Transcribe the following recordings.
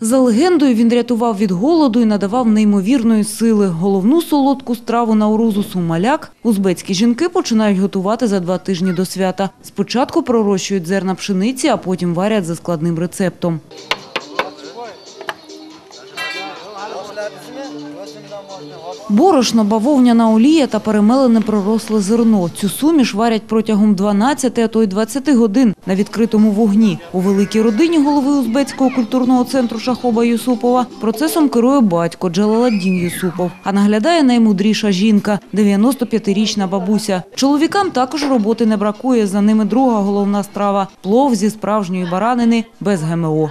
За легендою, він рятував від голоду і надавав неймовірної сили. Головну солодку страву на урозу сумаляк узбецькі жінки починають готувати за два тижні до свята. Спочатку пророщують зерна пшениці, а потім варять за складним рецептом. Борошно, бавовняна олія та перемелене проросле зерно. Цю суміш варять протягом 12, а то й 20 годин на відкритому вогні. У великій родині голови Узбецького культурного центру Шахоба Юсупова процесом керує батько Джалаладдін Юсупов. А наглядає наймудріша жінка – 95-річна бабуся. Чоловікам також роботи не бракує. За ними друга головна страва – плов зі справжньої баранини без ГМО.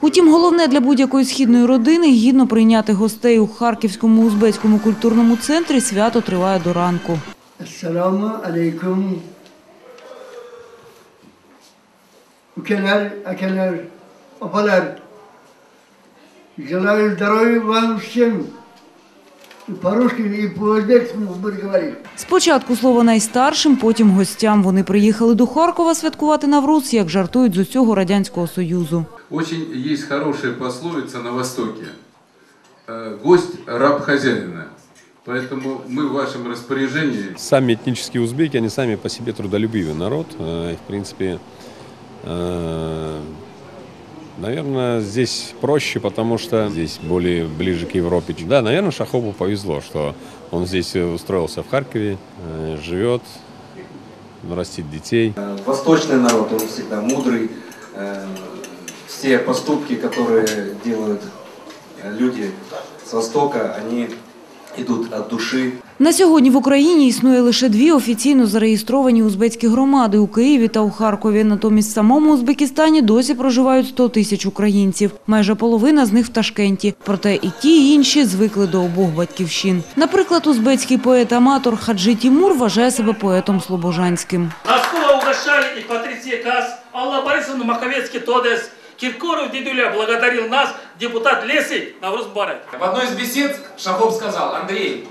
Утім, головне для будь-якої східної родини – гідно прийняти гостей у Харківському узбецькому культурному центрі. Свято триває до ранку. Ассаламу алейкум. Ülkeler, akeler, опалер. Желаю здоров'я вам всем. И по-русски, и по-узбекски буду говорить. Спочатку слово найстаршим, потім гостям. Вони приїхали до Харкова святкувати Навруз, як жартують з усього Радянського Союзу. Очень есть хорошая пословица на Востоке. Э, Гость – раб хозяина. Поэтому мы в вашем распоряжении. Сами этнические узбеки, они сами по себе трудолюбивый народ. Э, и, В принципе, э, наверное, здесь проще, потому что здесь более ближе к Европе. Да, наверное, Шахову повезло, что он здесь э, устроился в Харькове, э, живет, растит детей. Восточный народ, он всегда мудрый. Э, Все поступки, которые делают люди с Востока, они идут от души. На сьогодні в Україні існує лише дві офіційно зареєстровані узбецькі громади – у Києві та у Харкові. Натомість в самому Узбекистані досі проживають 100 тисяч українців. Майже половина з них в Ташкенті. Проте і ті, і інші звикли до обох батьківщин. Наприклад, узбецький поет-аматор Хаджи Тімур вважає себе поетом слобожанським. Носкова угощали и Патриция Кас, Алла Борисовна Маковецкий Тодес, Киркоров дедуля благодарил нас, депутат Навруз Барак. В одной из бесед Шахов сказал, Андрей,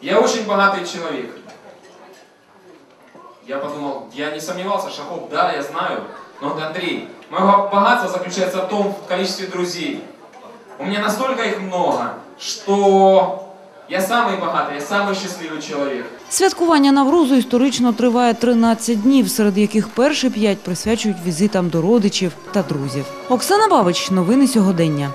я очень богатый человек. Я подумал, я не сомневался, Шахов, да, я знаю. Но, Андрей, мое богатство заключается в том в количестве друзей. У меня настолько их много, что я самый богатый, я самый счастливый человек. Святкування Наврузу історично триває 13 днів, серед яких перші п'ять присвячують візитам до родичів та друзів. Оксана Бабич, новини сьогодення.